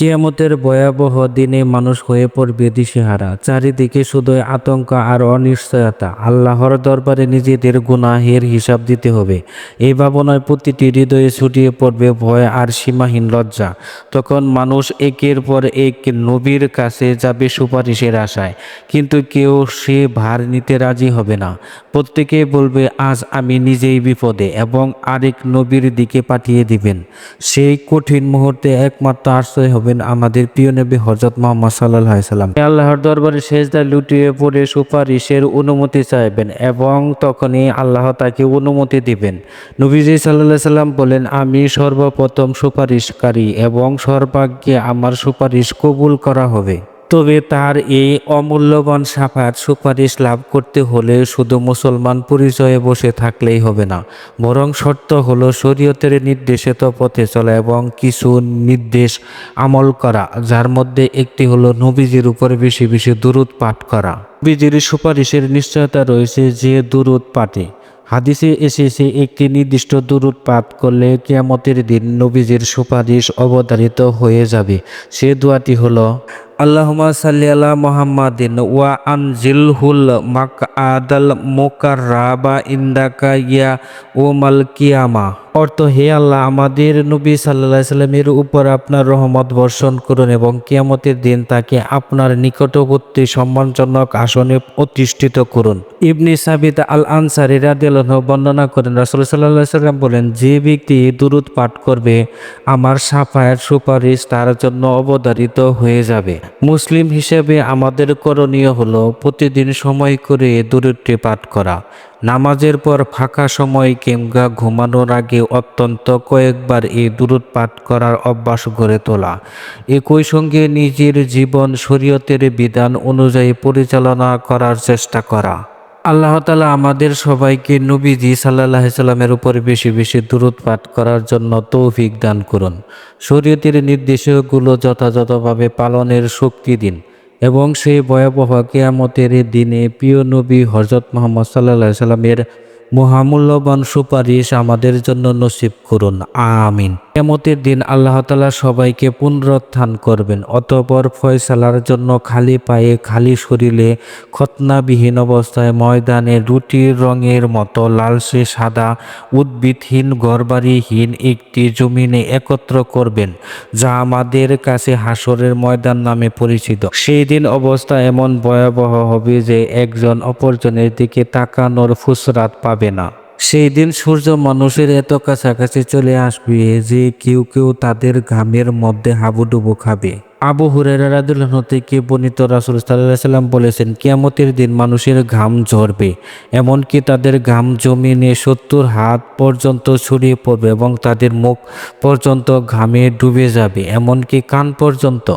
কিয়ামতের ভয়াবহ দিনে মানুষ হয়ে পড়বে দিশেহারা। চারিদিকে শুধু আতঙ্ক আর অনিশ্চয়তা। আল্লাহর দরবারে নিজেদের গুনাহের হিসাব দিতে হবে। এই ভাবনায় প্রতিটি হৃদয়ে ছুটিয়ে পড়বে ভয় আর সীমাহীন লজ্জা। তখন মানুষ একের পর এক নবীর কাছে যাবে সুপারিশের আশায়। কিন্তু কেউ সে ভার নিতে রাজি হবে না। প্রত্যেকে বলবে, আজ আমি নিজেই বিপদে এবং আরেক নবীর দিকে পাঠিয়ে দিবেন। সেই কঠিন মুহূর্তে একমাত্র আশ্রয় হবেন আমাদের প্রিয় নবী হজরত মোহাম্মদ সাল্লাহ সাল্লাম। আল্লাহর দরবারে শেষদা লুটিয়ে পড়ে সুপারিশের অনুমতি চাইবেন এবং তখনই আল্লাহ তাকে অনুমতি দিবেন। নবীজি সাল্লাহ সাল্লাম বলেন, আমি সর্বপ্রথম সুপারিশকারী এবং সর্বাগ্যে আমার সুপারিশ কবুল করা হবে। তবে তার এই অমূল্যবান সাফাত সুপারিশ লাভ করতে হলে শুধু মুসলমান পরিচয়ে বসে থাকলেই হবে না, বরং শর্ত হলো শরীয়তের নির্দেশিত পথে চলা এবং কিছু নির্দেশ আমল করা, যার মধ্যে একটি হলো নবীজির উপরে বেশি বেশি দুরুদ পাঠ করা। নবীজির সুপারিশের নিশ্চয়তা রয়েছে যে দুরুদ পাঠে। হাদিসে এসেছে, একটি নির্দিষ্ট দূরত পাঠ করলে কিয়ামতের দিন নবীজির সুপারিশ অবধারিত হয়ে যাবে। সে দোয়াটি হলো আল্লাহুমা সাল্লি আলা মুহাম্মাদিন ওয়া আনজিলহুল মাকআদাল মুকাররাবা ইন্দাকা ইয়া ওমাল কিয়ামা। অর্থ, হে আল্লাহ, আমাদের নবী সাল্লাহ সাল্লামের উপর আপনার রহমত বর্ষণ করুন এবং কিয়ামতের দিন তাকে আপনার নিকটবর্তী সম্মানজনক আসনে প্রতিষ্ঠিত করুন। ইবনি সাবিদ আল আনসারি রাদিয়াল্লাহু বর্ণনা করেন, রাসূল আলাইহি সাল্লাম বলেন, যে ব্যক্তি দুরুদ পাঠ করবে, আমার সাফায়ের সুপারিশ তার জন্য অবধারিত হয়ে যাবে। মুসলিম হিসেবে আমাদের করণীয় হলো প্রতিদিন সময় করে দূরটি পাঠ করা। নামাজের পর ফাঁকা সময় কিংবা ঘুমানোর আগে অত্যন্ত কয়েকবার এই দূরত পাঠ করার অভ্যাস গড়ে তোলা। একই সঙ্গে নিজের জীবন শরীয়তের বিধান অনুযায়ী পরিচালনা করার চেষ্টা করা। আল্লাহ তালা আমাদের সবাইকে নবীজি সাল্লাহ সাল্লামের উপর বেশি বেশি দূরত পাঠ করার জন্য তৌফিক দান করুন। শরীয়তের নির্দেশগুলো যথাযথভাবে পালনের শক্তি দিন এবং সেই ভয়াবহ কেয়ামতের দিনে প্রিয় নবী হজরত মোহাম্মদ সাল্লাহ সাল্লামের মহামূল্যবান সুপারিশ আমাদের জন্য নসিব করুন। আমিন। কেমতের দিন আল্লাহ তালা সবাইকে পুনরুত্থান করবেন। অতপর ফয়সালার জন্য খালি পায়ে খালি শরীরে খতনাবিহীন অবস্থায় ময়দানে রুটির রঙের মতো লালসে সাদা উদ্ভিদহীন ঘরবাড়িহীন একটি জমিনে একত্র করবেন, যা আমাদের কাছে হাসরের ময়দান নামে পরিচিত। সেই দিন অবস্থা এমন ভয়াবহ হবে যে একজন অপরজনের দিকে তাকানোর ফুসরাত পাবে। না। সেই দিন সূর্য মানুষের এত কাছাকাছি চলে আসবে যে কেউ কেউ তাদের ঘামের মধ্যে হাবুডুবু খাবে। আবু হুরেরাদুল্লাহ বর্ণিত রাসুল সাল্লাম বলেছেন, কিয়ামতের দিন মানুষের ঘাম ঝরবে, এমনকি তাদের ঘাম জমিনে সত্তর হাত পর্যন্ত ছড়িয়ে পড়বে এবং তাদের মুখ পর্যন্ত ঘামে ডুবে যাবে, এমনকি কান পর্যন্ত।